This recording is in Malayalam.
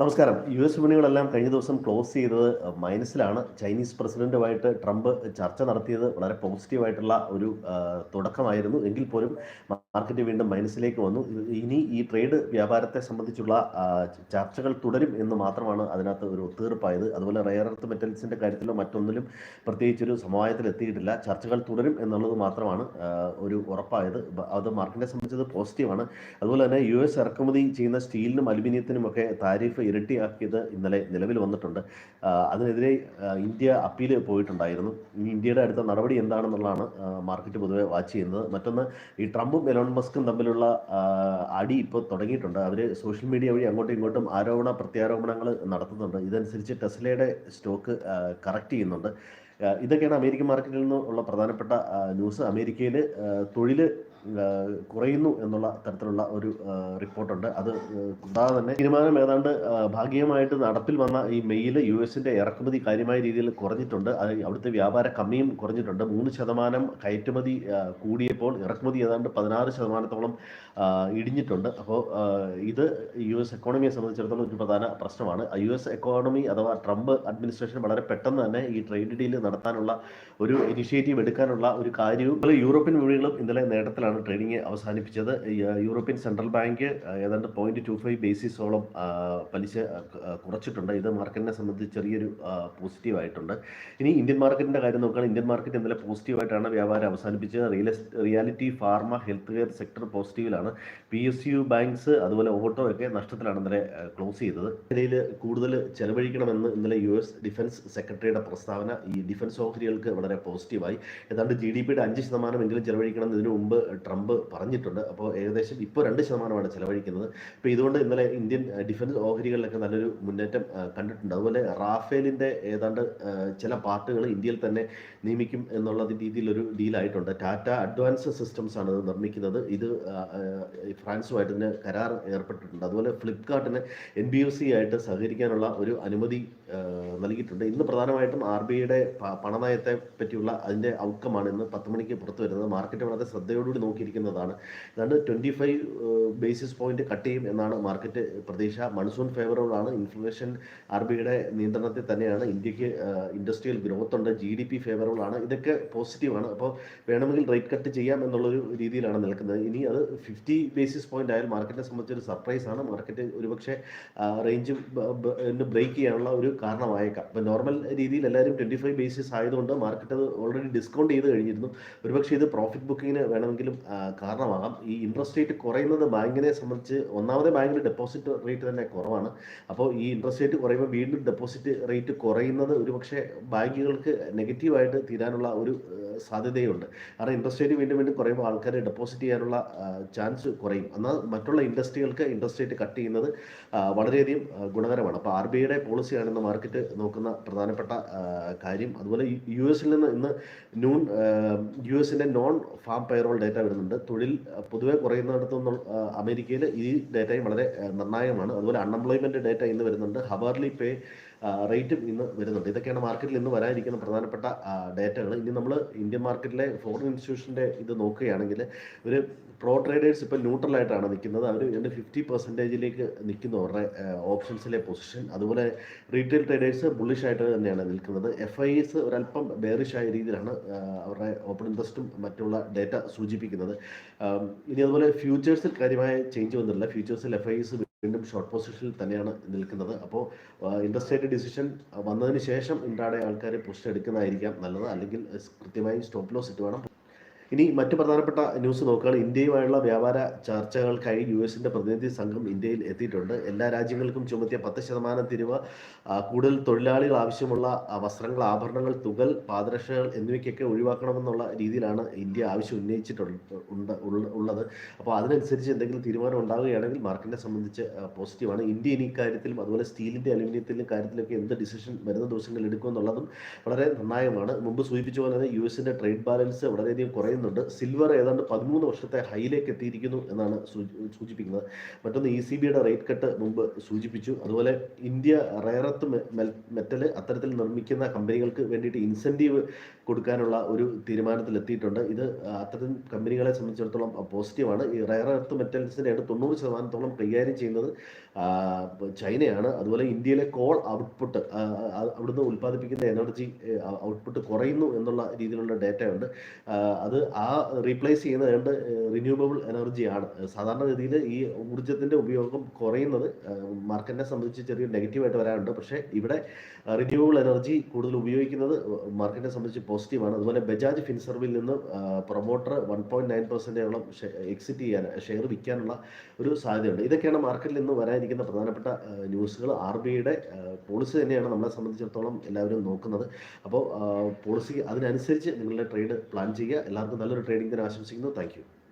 നമസ്കാരം. യു എസ് വിപണികളെല്ലാം കഴിഞ്ഞ ദിവസം ക്ലോസ് ചെയ്തത് മൈനസിലാണ്. ചൈനീസ് പ്രസിഡന്റുമായിട്ട് ട്രംപ് ചർച്ച നടത്തിയത് വളരെ പോസിറ്റീവായിട്ടുള്ള ഒരു തുടക്കമായിരുന്നു. എങ്കിൽ പോലും മാർക്കറ്റ് വീണ്ടും മൈനസിലേക്ക് വന്നു. ഇനി ഈ ട്രേഡ് വ്യാപാരത്തെ സംബന്ധിച്ചുള്ള ചർച്ചകൾ തുടരും എന്ന് മാത്രമാണ് അതിനകത്ത് ഒരു ഒത്തുതീർപ്പായത്. അതുപോലെ റയർ എർത്ത് മെറ്റൽസിന്റെ കാര്യത്തിലോ മറ്റൊന്നിലും പ്രത്യേകിച്ചൊരു സമവായത്തിൽ എത്തിയിട്ടില്ല. ചർച്ചകൾ തുടരും എന്നുള്ളത് മാത്രമാണ് ഒരു ഉറപ്പായത്. അത് മാർക്കറ്റിനെ സംബന്ധിച്ചത് പോസിറ്റീവാണ്. അതുപോലെ തന്നെ യു എസ് ഇറക്കുമതി ചെയ്യുന്ന സ്റ്റീലിനും അലുമിനിയത്തിനും ഒക്കെ താരിഫ് ഇരട്ടിയാക്കിയത് ഇന്നലെ നിലവിൽ വന്നിട്ടുണ്ട്. അതിനെതിരെ ഇന്ത്യ അപ്പീൽ പോയിട്ടുണ്ടായിരുന്നു. ഇനി ഇന്ത്യയുടെ അടുത്ത നടപടി എന്താണെന്നുള്ളതാണ് മാർക്കറ്റ് പൊതുവെ വാച്ച് ചെയ്യുന്നത്. മറ്റൊന്ന് ഈ ട്രംപും എലോൺ മസ്കും തമ്മിലുള്ള അടി ഇപ്പോൾ തുടങ്ങിയിട്ടുണ്ട്. അവർ സോഷ്യൽ മീഡിയ വഴി അങ്ങോട്ടും ഇങ്ങോട്ടും ആരോപണ പ്രത്യാരോപണങ്ങൾ നടത്തുന്നുണ്ട്. ഇതനുസരിച്ച് ടെസ്ലയുടെ സ്റ്റോക്ക് കറക്റ്റ് ചെയ്യുന്നുണ്ട്. ഇതൊക്കെയാണ് അമേരിക്കൻ മാർക്കറ്റിൽ നിന്നുള്ള പ്രധാനപ്പെട്ട ആ, ന്യൂസ്. അമേരിക്കയിൽ തൊഴിൽ കുറയുന്നു എന്നുള്ള തരത്തിലുള്ള ഒരു റിപ്പോർട്ടുണ്ട്. അത് കൂടാതെ തന്നെ തീരുമാനം ഏതാണ്ട് ഭാഗികമായിട്ട് നടപ്പിൽ വന്ന ഈ മെയ്യിൽ യു എസിന്റെ ഇറക്കുമതി കാര്യമായ രീതിയിൽ കുറഞ്ഞിട്ടുണ്ട്. അത് അവിടുത്തെ വ്യാപാര കമ്മിയും കുറഞ്ഞിട്ടുണ്ട്. മൂന്ന് ശതമാനം കയറ്റുമതി കൂടിയപ്പോൾ ഇറക്കുമതി ഏതാണ്ട് പതിനാറ് ശതമാനത്തോളം ഇടിഞ്ഞിട്ടുണ്ട്. അപ്പോൾ ഇത് യു എസ് എക്കോണമിയെ സംബന്ധിച്ചിടത്തോളം ഒരു പ്രധാന പ്രശ്നമാണ്. യു എസ് എക്കോണമി അഥവാ ട്രംപ് അഡ്മിനിസ്ട്രേഷൻ വളരെ പെട്ടെന്ന് തന്നെ ഈ ട്രേഡ് ഡീൽ നടത്താനുള്ള ഒരു ഇനിഷ്യേറ്റീവ് എടുക്കാനുള്ള ഒരു കാര്യവും യൂറോപ്യൻ വിപണികളും ഇന്നലെ നേട്ടത്തിലാണ് ട്രേഡിംഗ് അവസാനിപ്പിച്ചത്. യൂറോപ്യൻ സെൻട്രൽ ബാങ്ക് ഏതാണ്ട് പോയിന്റ് ടു ഫൈവ് ബേസിസോളം പലിശ കുറച്ചിട്ടുണ്ട്. ഇത് മാർക്കറ്റിനെ സംബന്ധിച്ച് ചെറിയൊരു പോസിറ്റീവ് ആയിട്ടുണ്ട്. ഇനി ഇന്ത്യൻ മാർക്കറ്റിന്റെ കാര്യം നോക്കുകയാണെങ്കിൽ ഇന്ത്യൻ മാർക്കറ്റ് ഇന്നലെ പോസിറ്റീവായിട്ടാണ് വ്യാപാരം അവസാനിപ്പിച്ചത്. Real reality pharma health care sector പോസിറ്റീവിലാണ് P S U banks അതുപോലെ ഓട്ടോ ഒക്കെ നഷ്ടത്തിലാണ് ഇന്നലെ ക്ലോസ് ചെയ്തത്. ഇതിൽ കൂടുതൽ ചെലവഴിക്കണമെന്ന് ഇന്നലെ യു എസ് ഡിഫൻസ് സെക്രട്ടറിയുടെ പ്രസ്താവന ഈ ഡിഫൻസ് ഓഹരികൾക്ക് വളരെ പോസിറ്റീവായി. ഏതാണ്ട് ജി ഡി പിയുടെ അഞ്ച് ശതമാനം എങ്കിലും ചെലവഴിക്കണം എന്ന് ഇതിനു മുമ്പ് ട്രംപ് പറഞ്ഞിട്ടുണ്ട്. അപ്പോൾ ഏകദേശം ഇപ്പോൾ രണ്ട് ശതമാനമാണ് ചെലവഴിക്കുന്നത്. അപ്പോൾ ഇതുകൊണ്ട് ഇന്നലെ ഇന്ത്യൻ ഡിഫൻസ് ഓഹരികളിലൊക്കെ നല്ലൊരു മുന്നേറ്റം കണ്ടിട്ടുണ്ട്. അതുപോലെ റാഫേലിന്റെ ഏതാണ്ട് ചില പാർട്ടുകൾ ഇന്ത്യയിൽ തന്നെ നിയമിക്കും എന്നുള്ള രീതിയിലൊരു ഡീലായിട്ടുണ്ട്. ടാറ്റ അഡ്വാൻസ് സിസ്റ്റംസ് ആണ് നിർമ്മിക്കുന്നത്. ഇത് ഫ്രാൻസുമായിട്ട് ഇതിന് കരാർ ഏർപ്പെട്ടിട്ടുണ്ട്. അതുപോലെ ഫ്ലിപ്കാർട്ടിന് എൻ ബി എഫ് സി ആയിട്ട് സഹകരിക്കാനുള്ള ഒരു അനുമതി നൽകിയിട്ടുണ്ട്. ഇന്ന് പ്രധാനമായിട്ടും ആർ ബി ഐയുടെ പണനയത്തെ പറ്റിയുള്ള അതിന്റെ ഔട്ട്കമാണ് ഇന്ന് പത്ത് മണിക്ക് പുറത്തു വരുന്നത്. മാർക്കറ്റ് വളരെ ശ്രദ്ധയോടുകൂടി നോക്കിയിരിക്കുന്നതാണ്. ഏതാണ്ട് twenty five basis point cut ചെയ്യും എന്നാണ് മാർക്കറ്റ് പ്രതീക്ഷ. മൺസൂൺ ഫേവറബിൾ ആണ്. ഇൻഫ്ലേഷൻ ആർ ബി ഐയുടെ നിയന്ത്രണത്തിൽ തന്നെയാണ്. ഇന്ത്യയ്ക്ക് ഇൻഡസ്ട്രിയൽ ഗ്രോത്ത് ഉണ്ട്. ജി ഡി പി ഫേവറബിൾ ആണ്. ഇതൊക്കെ പോസിറ്റീവാണ് അപ്പോൾ വേണമെങ്കിൽ റേറ്റ് കട്ട് ചെയ്യാം എന്നുള്ളൊരു രീതിയിലാണ് നിൽക്കുന്നത്. ഇനി അത് ഫിഫ്റ്റി ബേസിസ് പോയിന്റ് ആയാൽ മാർക്കറ്റിനെ സംബന്ധിച്ചൊരു സർപ്രൈസ് ആണ്. മാർക്കറ്റ് ഒരുപക്ഷെ റേഞ്ച് ബ്രേക്ക് ചെയ്യാനുള്ള ഒരു കാരണമായേക്കാം. ഇപ്പം നോർമൽ രീതിയിൽ എല്ലാവരും ട്വന്റി ഫൈവ് ബേസിസ് ആയതുകൊണ്ട് മാർക്കറ്റ് അത് ഓൾറെഡി ഡിസ്കൗണ്ട് ചെയ്ത് കഴിഞ്ഞിരുന്നു. ഒരുപക്ഷെ ഇത് പ്രോഫിറ്റ് ബുക്കിങ്ങിന് വേണമെങ്കിലും കാരണമാകാം. ഈ ഇൻട്രസ്റ്റ് റേറ്റ് കുറയുന്നത് ബാങ്കിനെ സംബന്ധിച്ച് ഒന്നാമത് ബാങ്കിന് ഡെപ്പോസിറ്റ് റേറ്റ് തന്നെ കുറവാണ്. അപ്പോൾ ഈ ഇൻട്രസ്റ്റ് റേറ്റ് കുറയുമ്പോൾ വീണ്ടും ഡെപ്പോസിറ്റ് റേറ്റ് കുറയുന്നത് ഒരുപക്ഷെ ബാങ്കുകൾക്ക് നെഗറ്റീവായിട്ട് തീരാനുള്ള ഒരു സാധ്യതയുണ്ട്. കാരണം ഇൻട്രസ്റ്റ് റേറ്റ് വീണ്ടും വീണ്ടും കുറയുമ്പോൾ ആൾക്കാർ ഡെപ്പോസിറ്റ് ചെയ്യാനുള്ള ചാൻസ് കുറയും. എന്നാൽ മറ്റുള്ള ഇൻഡസ്ട്രികൾക്ക് ഇൻട്രസ്റ്റ് റേറ്റ് കട്ട് ചെയ്യുന്നത് വളരെയധികം ഗുണകരമാണ്. അപ്പോൾ ആർ ബി ഐയുടെ പോളിസിയാണ് ഇന്ന് മാർക്കറ്റ് നോക്കുന്ന പ്രധാനപ്പെട്ട കാര്യം. അതുപോലെ യു എസിൽ നിന്ന് ഇന്ന് നൂൺ യു എസിന്റെ നോൺ ഫാം പേറോൾ ഡേറ്റ വരുന്നുണ്ട്. തൊഴിൽ പൊതുവേ കുറയുന്നിടത്തു നിന്നും അമേരിക്കയിൽ ഈ ഡേറ്റയും വളരെ നിർണായകമാണ്. അതുപോലെ അൺഎംപ്ലോയ്മെന്റ് ഡേറ്റ ഇന്ന് വരുന്നുണ്ട്. ഹവർലി പേ റേറ്റും ഇന്ന് വരുന്നുണ്ട്. ഇതൊക്കെയാണ് മാർക്കറ്റിൽ ഇന്ന് വരാനിരിക്കുന്ന പ്രധാനപ്പെട്ട ഡേറ്റകൾ ഇനി നമ്മൾ ഇന്ത്യൻ മാർക്കറ്റിലെ ഫോറിൻ ഇൻസ്റ്റിറ്റ്യൂഷന്റെ ഇത് നോക്കുകയാണെങ്കിൽ ഒരു പ്രോ ട്രേഡേഴ്സ് ഇപ്പോൾ ന്യൂട്രലായിട്ടാണ് നിൽക്കുന്നത്. അവർ എന്റെ ഫിഫ്റ്റി പെർസെന്റേജിലേക്ക് നിൽക്കുന്നു അവരുടെ ഓപ്ഷൻസിലെ പൊസിഷൻ അതുപോലെ റീറ്റെയിൽ ട്രേഡേഴ്സ് ബുള്ളിഷ് ആയിട്ട് തന്നെയാണ് നിൽക്കുന്നത്. എഫ് ഐ എസ് ഒരല്പം ബേറിഷായ രീതിയിലാണ് അവരുടെ ഓപ്പൺ ഇൻട്രസ്റ്റും മറ്റുള്ള ഡേറ്റ സൂചിപ്പിക്കുന്നത്. ഇനി അതുപോലെ ഫ്യൂച്ചേഴ്സിൽ കാര്യമായ ചേഞ്ച് വന്നിട്ടില്ല. ഫ്യൂച്ചേഴ്സിൽ എഫ് ഐ എസ് വീണ്ടും ഷോർട്ട് പൊസിഷനിൽ തന്നെയാണ് നിൽക്കുന്നത്. അപ്പോൾ ഇൻട്രസ്റ്റേറ്റ് ഡിസിഷൻ വന്നതിന് ശേഷം ഇൻട്രാഡേ ആൾക്കാർ പൊസിഷൻ എടുക്കുന്നതായിരിക്കാം നല്ലത്. അല്ലെങ്കിൽ കൃത്യമായി സ്റ്റോപ്പ് ലോസ് ഇട്ട് വേണം ഇനി മറ്റു പ്രധാനപ്പെട്ട ന്യൂസ് നോക്കുകയാണ് ഇന്ത്യയുമായുള്ള വ്യാപാര ചർച്ചകൾക്കായി യു എസിന്റെ പ്രതിനിധി സംഘം ഇന്ത്യയിൽ എത്തിയിട്ടുണ്ട്. എല്ലാ രാജ്യങ്ങൾക്കും ചുമത്തിയ പത്ത് ശതമാനം തിരിവ് കൂടുതൽ തൊഴിലാളികൾ ആവശ്യമുള്ള വസ്ത്രങ്ങൾ ആഭരണങ്ങൾ തുകൽ പാദരക്ഷകൾ എന്നിവയ്ക്കൊക്കെ ഒഴിവാക്കണമെന്നുള്ള രീതിയിലാണ് ഇന്ത്യ ആവശ്യം ഉന്നയിച്ചിട്ടുണ്ട് ഉള്ളത്. അപ്പോൾ അതിനനുസരിച്ച് എന്തെങ്കിലും തീരുമാനം ഉണ്ടാവുകയാണെങ്കിൽ മാർക്കറ്റിനെ സംബന്ധിച്ച് പോസിറ്റീവാണ്. ഇന്ത്യ ഇനി കാര്യത്തിലും അതുപോലെ സ്റ്റീലിന്റെ അലുമിനിയത്തിന്റെ കാര്യത്തിലൊക്കെ എന്ത് ഡിസിഷൻ വരുന്ന ദിവസങ്ങളിൽ എടുക്കുമെന്നുള്ളതും വളരെ നിർണായകമാണ്. മുമ്പ് സൂചിപ്പിച്ച പോലെ തന്നെ യു എസിന്റെ ട്രേഡ് ബാലൻസ് വളരെയധികം കുറയുന്നുണ്ട് സിൽവർ ഏതാണ്ട് പതിമൂന്ന് വർഷത്തെ ഹൈയിലേക്ക് എത്തിയിരിക്കുന്നു എന്നാണ് സൂചിപ്പിക്കുന്നത്. മറ്റൊന്ന് ഇ സി ബിയുടെ റേറ്റ് കട്ട് മുമ്പ് സൂചിപ്പിച്ചു. അതുപോലെ ഇന്ത്യ റയറത്ത് മെറ്റൽ അത്തരത്തിൽ നിർമ്മിക്കുന്ന കമ്പനികൾക്ക് വേണ്ടിയിട്ട് ഇൻസെന്റീവ് കൊടുക്കാനുള്ള ഒരു തീരുമാനത്തിൽ എത്തിയിട്ടുണ്ട് ഇത് അത്തരം കമ്പനികളെ സംബന്ധിച്ചിടത്തോളം പോസിറ്റീവാണ് ഈ റയർ എർത്ത് മെറ്റൽസിന്റെ ആയിട്ട് തൊണ്ണൂറ് ശതമാനത്തോളം കൈകാര്യം ചെയ്യുന്നത് ചൈനയാണ്. അതുപോലെ ഇന്ത്യയിലെ കോൾ ഔട്ട്പുട്ട് അവിടുന്ന് ഉൽപ്പാദിപ്പിക്കുന്ന എനർജി ഔട്ട്പുട്ട് കുറയുന്നു എന്നുള്ള രീതിയിലുള്ള ഡേറ്റ ഉണ്ട്. അത് ആ റീപ്ലേസ് ചെയ്യുന്നത് ഏതാണ്ട് റിന്യൂവബിൾ എനർജിയാണ് സാധാരണഗതിയിൽ ഈ ഊർജത്തിന്റെ ഉപയോഗം കുറയുന്നത് മാർക്കറ്റിനെ സംബന്ധിച്ച് ചെറിയ നെഗറ്റീവായിട്ട് വരാറുണ്ട്. പക്ഷേ ഇവിടെ റിന്യൂവബിൾ എനർജി കൂടുതൽ ഉപയോഗിക്കുന്നത് മാർക്കറ്റിനെ സംബന്ധിച്ച് പോസിറ്റീവാണ് അതുപോലെ ബജാജ് ഫിൻസർവിൽ നിന്ന് പ്രൊമോട്ടർ വൺ പോയിന്റ് നയൻ പെർസെന്റോളം എക്സിറ്റ് ചെയ്യാൻ ഷെയർ വിൽക്കാനുള്ള ഒരു സാധ്യതയുണ്ട്. ഇതൊക്കെയാണ് മാർക്കറ്റിൽ നിന്ന് വരാനിരിക്കുന്ന പ്രധാനപ്പെട്ട ന്യൂസുകൾ ആർ ബി ഐയുടെ പോളിസി തന്നെയാണ് നമ്മളെ സംബന്ധിച്ചിടത്തോളം എല്ലാവരും നോക്കുന്നത്. അപ്പോൾ പോളിസി അതിനനുസരിച്ച് നിങ്ങളുടെ ട്രേഡ് പ്ലാൻ ചെയ്യുക. എല്ലാവർക്കും നല്ലൊരു ട്രേഡിംഗ് തന്നെ ആശംസിക്കുന്നു. താങ്ക്